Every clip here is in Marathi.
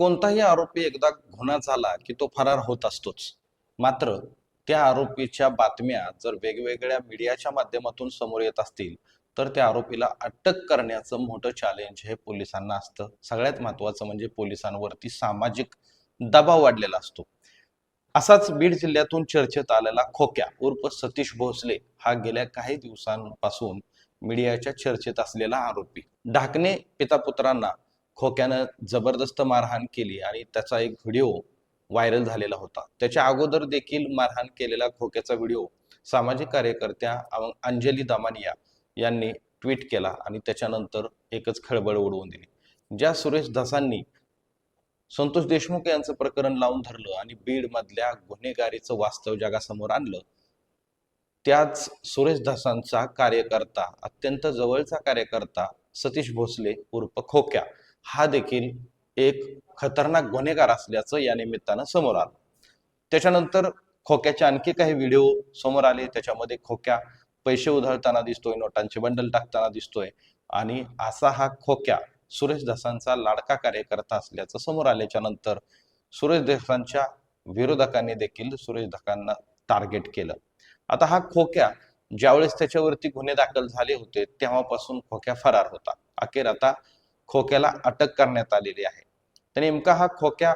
कोणताही आरोपी एकदा गुन्हा झाला की तो फरार होत असतोच. मात्र त्या आरोपीच्या बातम्या जर वेगवेगळ्या मीडियाच्या माध्यमातून समोर येत असतील तर त्या आरोपीला अटक करण्याचं मोठं चॅलेंज हे पोलिसांना असतं. सगळ्यात महत्वाचं म्हणजे पोलिसांवरती सामाजिक दबाव वाढलेला असतो. असाच बीड जिल्ह्यातून चर्चेत आलेला खोक्या उर्फ सतीश भोसले हा गेल्या काही दिवसांपासून मीडियाच्या चर्चेत असलेला आरोपी. ढाकणे पिता पुत्रांना खोक्यानं जबरदस्त मारहाण केली आणि त्याचा एक व्हिडिओ व्हायरल झालेला होता. त्याच्या अगोदर देखील मारहाण केलेला खोक्याचा व्हिडिओ सामाजिक कार्यकर्त्या अंजली दामानिया यांनी ट्विट केला आणि त्याच्यानंतर एकच खळबळ उडवून दिली. ज्या सुरेश धसांनी संतोष देशमुख यांचं प्रकरण लावून धरलं आणि बीडमधल्या गुन्हेगारीचं वास्तव जगासमोर आणलं त्याच सुरेश धसांचा कार्यकर्ता अत्यंत जवळचा कार्यकर्ता सतीश भोसले उर्फ खोक्या हा देखील एक खतरनाक गुन्हेगार असल्याचं या निमित्तानं समोर आलं. त्याच्यानंतर खोक्याचे आणखी काही व्हिडिओ समोर आले. त्याच्यामध्ये खोक्या पैसे उधळताना दिसतोय नोटांचे बंडल टाकताना दिसतोय आणि असा हा खोक्या सुरेश धसांचा लाडका कार्यकर्ता असल्याचं समोर आल्याच्यानंतर सुरेश धसांच्या विरोधकांनी देखील सुरेश धकांना टार्गेट केलं. आता हा खोक्या ज्यावेळेस त्याच्यावरती गुन्हे दाखल झाले होते तेव्हापासून खोक्या फरार होता. अखेर आता खोक्याला अटक करण्यात आलेली आहे. तर नेमका हा खोक्या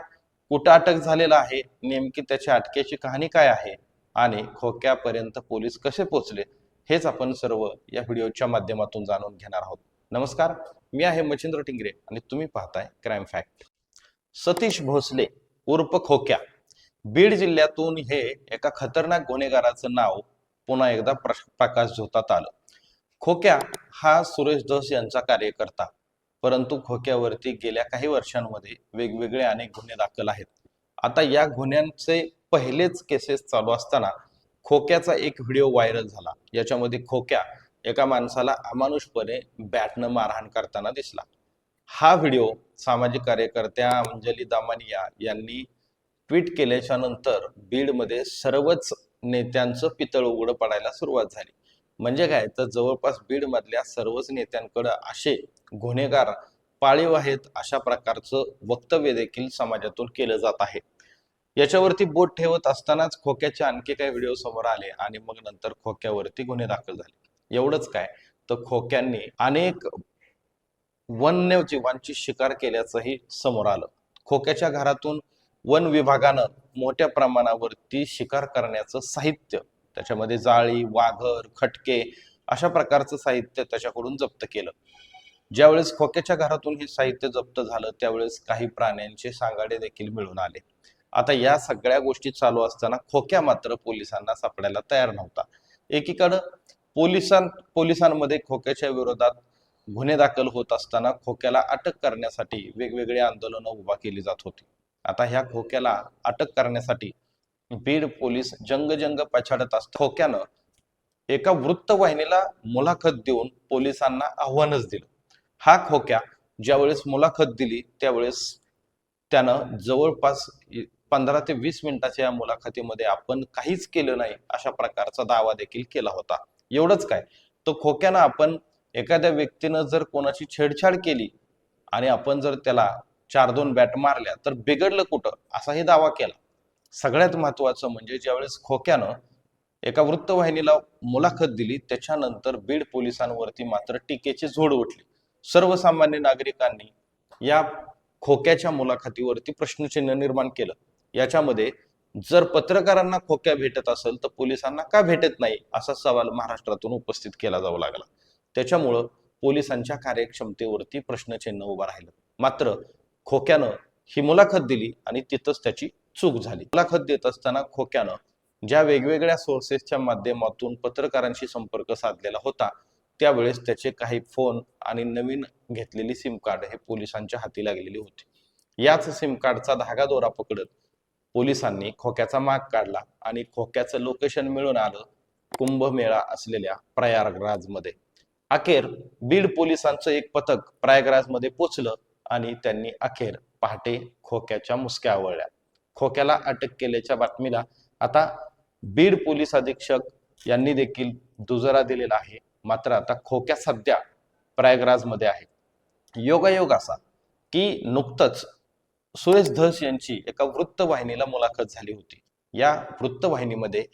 कुठं अटक झालेला आहे? नेमकी त्याच्या अटकेची कहाणी काय आहे? आणि खोक्यापर्यंत पोलीस कसे पोचले हेच आपण सर्व या व्हिडिओच्या माध्यमातून जाणून घेणार आहोत. नमस्कार मी आहे मच्छिंद्र टिंगरे आणि तुम्ही पाहताय क्राईम फॅक्ट सतीश भोसले उर्फ खोक्या. बीड जिल्ह्यातून हे एका खतरनाक गुन्हेगाराचं नाव पुन्हा एकदा प्रश- प्रकाश झोतात आलं. खोक्या हा सुरेश धस यांचा कार्यकर्ता. परंतु खोक्यावरती गेल्या काही वर्षांमध्ये वेगवेगळे अनेक गुन्हे दाखल आहेत. आता या गुन्ह्यांचे पहिलेच केसेस चालू असताना खोक्याचा एक व्हिडिओ व्हायरल झाला. याच्यामध्ये खोक्या एका माणसाला अमानुषपणे बॅटनं मारहाण करताना दिसला. हा व्हिडिओ सामाजिक कार्यकर्त्या अंजली दामानिया यांनी ट्विट केल्याच्यानंतर बीडमध्ये सर्वच नेत्यांचं पितळ उघडं पडायला सुरुवात झाली. म्हणजे काय? तर जवळपास बीडमधल्या सर्वच नेत्यांकडे असे गुन्हेगार पाळीव आहेत अशा प्रकारचं वक्तव्य देखील समाजातून केलं जात आहे. याच्यावरती बोट ठेवत असतानाच खोक्याचे आणखी काही व्हिडिओ समोर आले आणि मग नंतर खोक्यावरती गुन्हे दाखल झाले. एवढंच काय? तर खोक्यांनी अनेक वन्यजीवांची शिकार केल्याचंही समोर आलं. खोक्याच्या घरातून वन विभागानं मोठ्या प्रमाणावरती शिकार करण्याचं साहित्य त्याच्यामध्ये जाळी वाघर खटके अशा प्रकारचं साहित्य त्याच्याकडून जप्त केलं. ज्यावेळेस खोक्याच्या घरातून हे साहित्य जप्त झालं त्यावेळेस काही प्राण्यांचे सांगाडे देखील मिळून आले. आता या सगळ्या गोष्टी चालू असताना खोक्या मात्र पोलिसांना सापडायला तयार नव्हता. एकीकडं पोलिसां पोलिसांमध्ये खोक्याच्या विरोधात गुन्हे दाखल होत असताना खोक्याला अटक करण्यासाठी वेगवेगळी आंदोलनं उभा केली जात होती. आता ह्या खोक्याला अटक करण्यासाठी बीड पोलीस जंगजंग पछाडत असत खोक्यानं एका वृत्तवाहिनीला मुलाखत देऊन पोलिसांना आव्हानच दिलं. हा खोक्या ज्यावेळेस मुलाखत दिली त्यावेळेस त्यानं जवळपास पंधरा ते वीस मिनिटाच्या या मुलाखतीमध्ये आपण काहीच केलं नाही अशा प्रकारचा दावा देखील केला होता. एवढंच काय? तो खोक्यानं आपण एखाद्या व्यक्तीनं जर कोणाची छेडछाड केली आणि आपण जर त्याला चार दोन बॅट मारल्या तर बिघडलं कुठं? असाही दावा केला. सगळ्यात महत्वाचं म्हणजे ज्यावेळेस खोक्यानं एका वृत्तवाहिनीला मुलाखत दिली त्याच्यानंतर बीड पोलिसांवरती मात्र टीकेची झोड उठली. सर्वसामान्य नागरिकांनी या खोक्याच्या मुलाखतीवरती प्रश्नचिन्ह निर्माण केलं. याच्यामध्ये जर पत्रकारांना खोक्या भेटत असेल तर पोलिसांना का भेटत नाही? असा सवाल महाराष्ट्रातून उपस्थित केला जाऊ लागला. त्याच्यामुळं पोलिसांच्या कार्यक्षमतेवरती प्रश्नचिन्ह उभं राहिलं. मात्र खोक्यानं ही मुलाखत दिली आणि तिथंच त्याची चूक झाली. मुलाखत देत असताना खोक्यानं ज्या वेगवेगळ्या सोर्सेसच्या माध्यमातून पत्रकारांशी संपर्क साधलेला होता त्यावेळेस त्याचे काही फोन आणि नवीन घेतलेली सिम कार्ड हे पोलिसांच्या हाती लागलेली होती. याच सिम कार्डचा धागा दोरा पकडत पोलिसांनी खोक्याचा माग काढला आणि खोक्याचं लोकेशन मिळून आलं कुंभमेळा असलेल्या प्रयागराजमध्ये. अखेर बीड पोलिसांचं एक पथक प्रयागराजमध्ये पोचलं आणि त्यांनी अखेर पहाटे खोक्याच्या मुसक्या आवळल्या. खोक्याला अटक केल्याच्या बातमीला आता बीड पोलीस अधीक्षक यांनी देखील दुजरा दिलेला आहे. मात्र आता खोक्या सध्या प्रयागराजमध्ये आहे योगायोग असा की नुकतंच सुरेश धस यांची एका वृत्तवाहिनीला मुलाखत झाली होती. या वृत्तवाहिनीमध्ये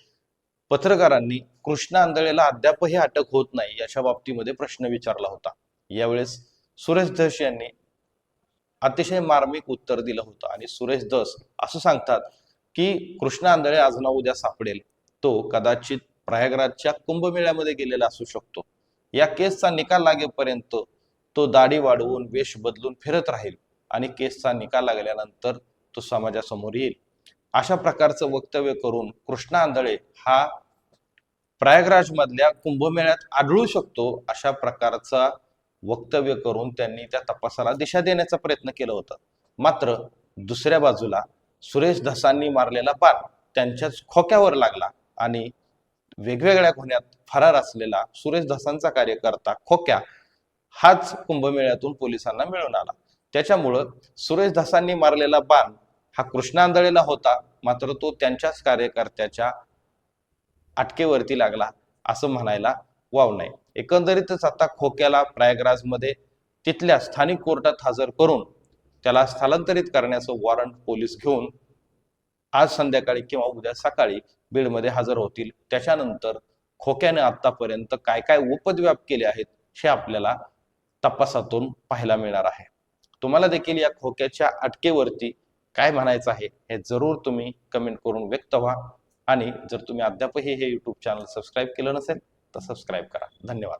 पत्रकारांनी कृष्णा आंधळेला अद्यापही अटक होत नाही याच्या बाबतीमध्ये प्रश्न विचारला होता. यावेळेस सुरेश धस यांनी अतिशय मार्मिक उत्तर दिलं होतं आणि सुरेश धस असं सांगतात की कृष्णा आंधळे आज ना उद्या सापडेल. तो कदाचित प्रयागराजच्या कुंभमेळ्यामध्ये गेलेला असू शकतो. या केसचा निकाल लागेपर्यंत तो दाढी वाढवून वेश बदलून फिरत राहील आणि केसचा निकाल लागल्यानंतर तो समाजासमोर येईल. अशा प्रकारचं वक्तव्य करून कृष्णा आंधळे हा प्रयागराज मधल्या कुंभमेळ्यात आढळू शकतो अशा प्रकारचा वक्तव्य करून त्यांनी त्या तपासाला दिशा देण्याचा प्रयत्न केला होता. मात्र दुसऱ्या बाजूला सुरेश धसांनी मारलेला बाण त्यांच्याच खोक्यावर लागला आणि वेगवेगळ्या गुन्ह्यात फरार असलेला सुरेश धसांचा कार्यकर्ता खोक्या हाच कुंभमेळ्यातून पोलिसांना मिळून आला. त्याच्यामुळं सुरेश धसांनी मारलेला बाण हा कृष्णांधळेला होता मात्र तो त्यांच्याच कार्यकर्त्याच्या अटकेवरती लागला असं म्हणायला वाव नाही. एकंदरीतच आता खोक्याला प्रयागराजमध्ये तिथल्या स्थानिक कोर्टात हजर करून त्याला स्थलांतरित करण्याचं वॉरंट पोलीस घेऊन आज संध्याकाळी किंवा उद्या सकाळी बीडमध्ये हजर होतील. त्याच्यानंतर खोक्याने आतापर्यंत काय काय उपद्व्याप केले आहेत हे आपल्याला तपासातून पाहायला मिळणार आहे. तुम्हाला देखील या खोक्याच्या अटकेवरती काय म्हणायचं आहे हे जरूर तुम्ही कमेंट करून व्यक्त व्हा. आणि जर तुम्ही अद्यापही हे यूट्यूब चॅनल सबस्क्राईब केलं नसेल तर सबस्क्राईब करा. धन्यवाद.